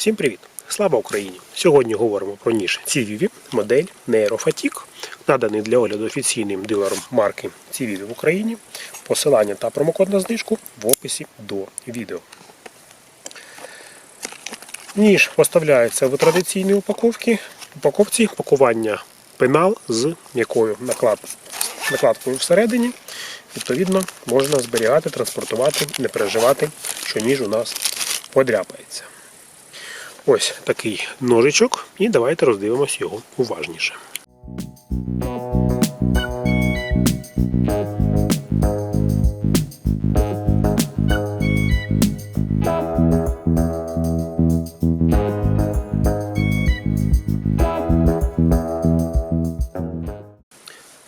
Всім привіт! Слава Україні! Сьогодні говоримо про ніж CVV, модель Neurofatic, наданий для огляду офіційним дилером марки CVV в Україні. Посилання та промокод на знижку в описі до відео. Ніж поставляється в традиційній упаковці, упаковці пакування пенал з м'якою наклад, накладкою всередині. Відповідно, можна зберігати, транспортувати, не переживати, що ніж у нас подряпається. Ось такий ножичок, і давайте роздивимось його уважніше.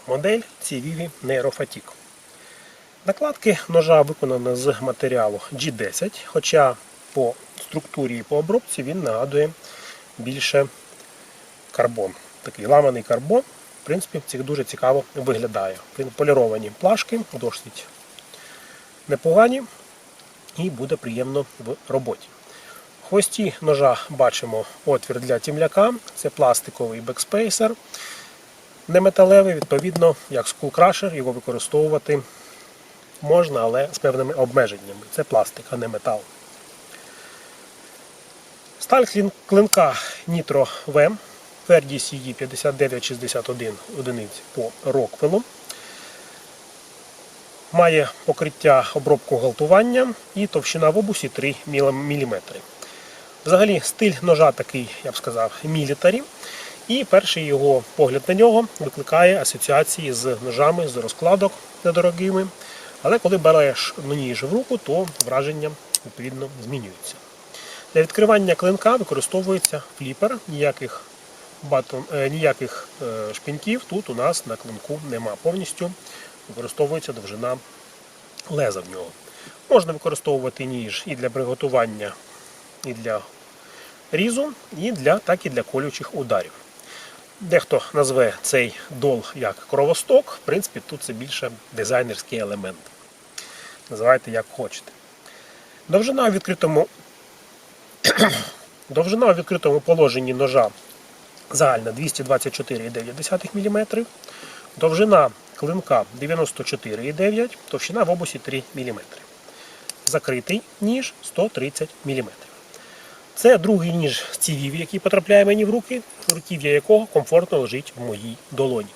Модель CVV Neurofatic. Накладки ножа виконана з матеріалу G10, хоча по структурі і по обробці він нагадує більше карбон. Такий ламаний карбон, в принципі, це дуже цікаво виглядає. Поліровані плашки, досить непогані і буде приємно в роботі. В хвості ножа бачимо отвір для тімляка, це пластиковий бекспейсер. Не металевий, відповідно, як скулкрашер, його використовувати можна, але з певними обмеженнями. Це пластик, а не метал. Сталь клинка Nitro VM, твердість її 5961 одиниць по Роквелу. Має покриття обробку галтування і товщина в обусі 3 мм. Взагалі стиль ножа такий, я б сказав, мілітарі. І перший його погляд на нього викликає асоціації з ножами, з розкладок недорогими. Але коли береш ніж в руку, то враження відповідно змінюється. Для відкривання клинка використовується фліпер, ніяких батон, е, ніяких е, шпіньків тут у нас на клинку нема. Повністю використовується довжина леза в нього. Можна використовувати ніж і для приготування, і для різу, і для, так і для колючих ударів. Дехто назве цей дол як кровосток, в принципі, тут це більше дизайнерський елемент. Називайте як хочете. Довжина у відкритому Довжина у відкритому положенні ножа загальна 224,9 мм. Довжина клинка 94,9 товщина в обусі 3 мм. Закритий ніж 130 мм. Це другий ніж цівів, який потрапляє мені в руки, руків'я якого комфортно лежить в моїй долоні.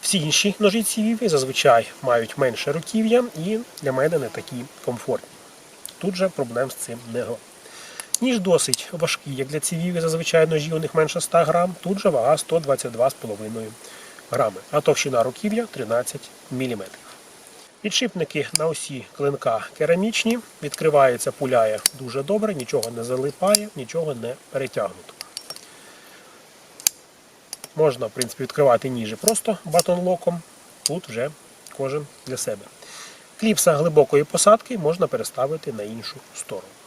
Всі інші ножі цівіві зазвичай мають менше руків'я і для мене не такі комфортні. Тут же проблем з цим не. Ніж досить важкий, як для цівів, зазвичай ножі у них менше 100 грам, тут же вага 122,5 грами, а товщина руків'я 13 мм. Підшипники на осі клинка керамічні, відкривається, пуляє дуже добре, нічого не залипає, нічого не перетягнуто. Можна, в принципі, відкривати ніжі просто батонлоком, тут вже кожен для себе. Кліпса глибокої посадки можна переставити на іншу сторону.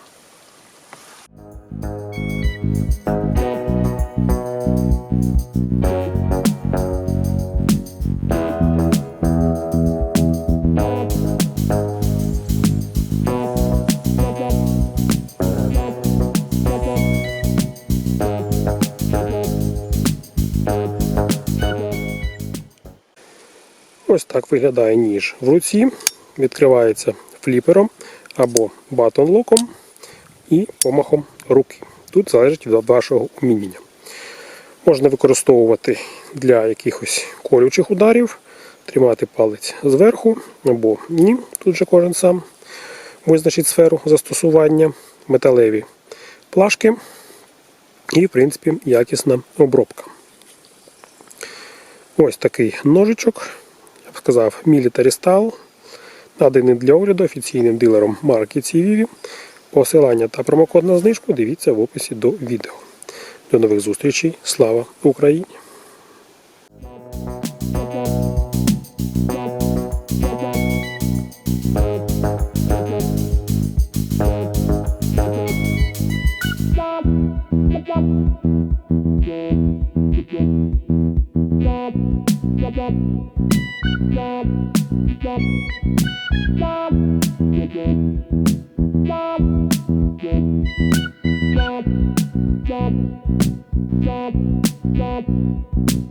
Ось так виглядає ніж в руці. Відкривається фліпером або батонлоком і помахом руки. Тут залежить від вашого уміння. Можна використовувати для якихось колючих ударів, тримати палець зверху або ні. Тут же кожен сам визначить сферу застосування, металеві плашки і, в принципі, якісна обробка. Ось такий ножичок, я б сказав, Military Style, наданий для огляду офіційним дилером марки CVV. Посилання та промокод на знижку дивіться в описі до відео. До нових зустрічей. Слава Україні! Thank you. Thank you.